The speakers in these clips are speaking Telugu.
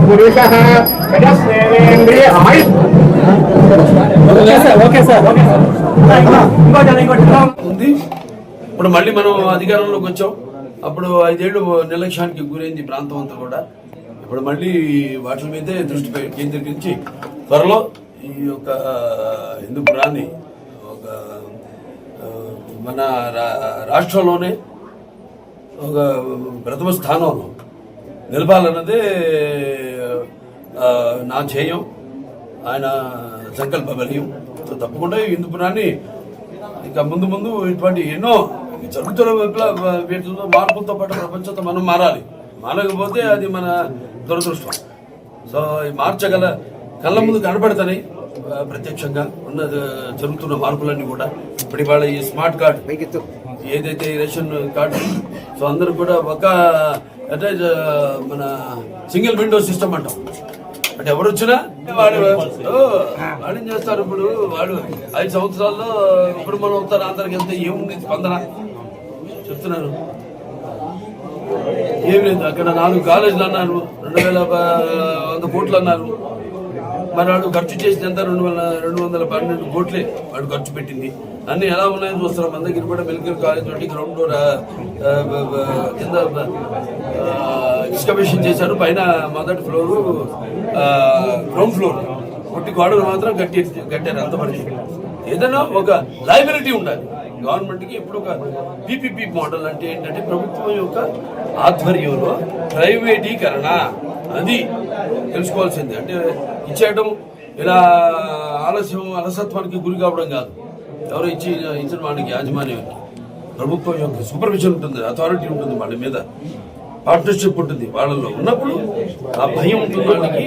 పురుష ఓకే సార్ ఓకే సార్ ఉంది ఇప్పుడు మళ్ళీ మనం అధికారంలోకి వచ్చాం. అప్పుడు ఐదేళ్ళు నిర్లక్ష్యానికి గురైంది ప్రాంతం అంతా కూడా. ఇప్పుడు మళ్ళీ వాటి మీదే దృష్టి కేంద్రీకరించి త్వరలో ఈ యొక్క హిందూపురాన్ని ఒక మన రా- రాష్ట్రంలోనే ఒక ప్రథమ స్థానంలో నిలపాలన్నదే నా ధ్యేయం ఆయన సంకల్ప బలయం. తప్పకుండా ఈ హిందూపురాన్ని ఇంకా ముందు ముందు ఇటువంటి ఎన్నో జరుగుతున్న వీటితో వీటిలో మార్పులతో పాటు ప్రపంచంతో మనం మారాలి. మారకపోతే అది మన దురదృష్టం. సో ఈ మార్చగల కళ్ళ ముందు కనపడతాయి ఆ, ప్రత్యక్షంగా ఉన్న జరుగుతున్న మార్పులన్నీ కూడా ఇప్పుడు ఇవాళ ఈ స్మార్ట్ కార్డ్ ఏదైతే రేషన్ కార్డు సో అందరూ కూడా ఒక అంటే మన సింగిల్ విండో సిస్టమ్ అంటాం. అంటే ఎవరు వచ్చినా వాడు వాడు ఏం చేస్తారు ఇప్పుడు? వాడు ఐదు సంవత్సరాల్లో ఇప్పుడు మనం ఉత్తర ఆంధ్రకి వెళ్తే ఏముంది స్పందన? చెప్తున్నాను ఏం లేదు అక్కడ నాలుగు కాలేజీలు అన్నారు రెండు వేల వంద కోట్లు అన్నారు. మరి వాడు ఖర్చు చేసినంత రెండు వందల రెండు వందల పన్నెండు కోట్లే వాడు ఖర్చు పెట్టింది. అన్ని ఎలా ఉన్నాయని చూస్తున్నాం. మన దగ్గర కూడా మెడికల్ కాలేజ్ తోటి గ్రౌండ్ ఫ్లోర్ కింద ఎక్స్కవేషన్ చేశారు. పైన మొదటి ఫ్లోరు గ్రౌండ్ ఫ్లోర్ కొట్టి గోడలు మాత్రం కట్టి కట్టారు అంతవరకు ఏదైనా ఒక లైబిలిటీ ఉండాలి. గవర్నమెంట్కి ఎప్పుడు ఒక పీపీపీ మోడల్ అంటే ఏంటంటే ప్రభుత్వం యొక్క ఆధ్వర్యంలో ప్రైవేటీకరణ. అది తెలుసుకోవాల్సింది. అంటే ఇచ్చేయటం ఇలా ఆలస్యం అలసత్వానికి గురి కావడం కాదు. ఎవరో ఇచ్చి ఇచ్చిన వాడికి యాజమాన్యానికి ప్రభుత్వం యొక్క సూపర్విజన్ ఉంటుంది అథారిటీ ఉంటుంది వాళ్ళ మీద. పార్ట్నర్షిప్ ఉంటుంది వాళ్ళలో. ఉన్నప్పుడు ఆ భయం ఉంటుంది వాళ్ళకి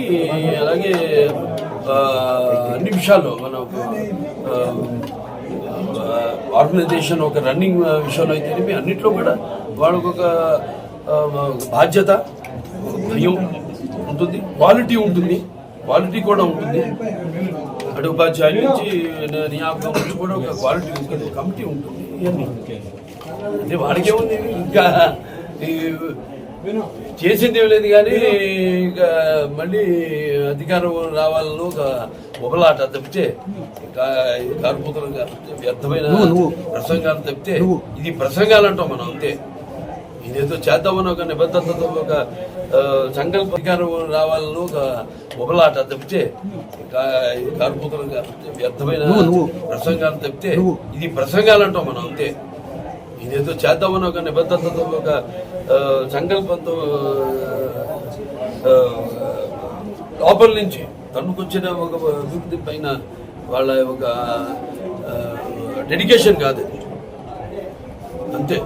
అలాగే అన్ని విషయాల్లో మన ఒక, ఆర్గనైజేషన్ ఒక రన్నింగ్ విషయంలో అయితే అన్నిట్లో కూడా వాళ్ళకొక బాధ్యత భయం. ఉంటుంది. క్వాలిటీ ఉంటుంది. క్వాలిటీ కూడా ఉంటుంది. అటు ఉపాధ్యాయుల నుంచి నియామకం నుంచి కూడా ఒక క్వాలిటీ ఉంటుంది. కమిటీ ఉంటుంది. అంటే వాడికే ఉంది ఇంకా చేసింది ఏం లేదు కానీ ఇంకా మళ్ళీ అధికారం రావాలని ఒక ఒకలాట తప్పితే కార్మికులు వ్యర్థమైన ప్రసంగాలు తప్పితే ఇది ప్రసంగాలు అంటాం మనం అంతే. ఇదేదో చేద్దామని ఒక నిబద్ధతతో ఒక ఆ, సంకల్ప అధికారం రావాలని ఒక ఒకలాట తప్పితే తప్పితే వ్యర్థమైన ప్రసంగాలు తప్పితే ఇది ప్రసంగాలు అంటాం మనం అంతే. ఇదేదో చేద్దామని ఒక నిబద్ధతతో ఒక సంకల్పంతో లోపల నుంచి తన్నుకొచ్చిన ఒక అభివృద్ధి పైన వాళ్ళ ఒక డెడికేషన్ కాదు. అంతే.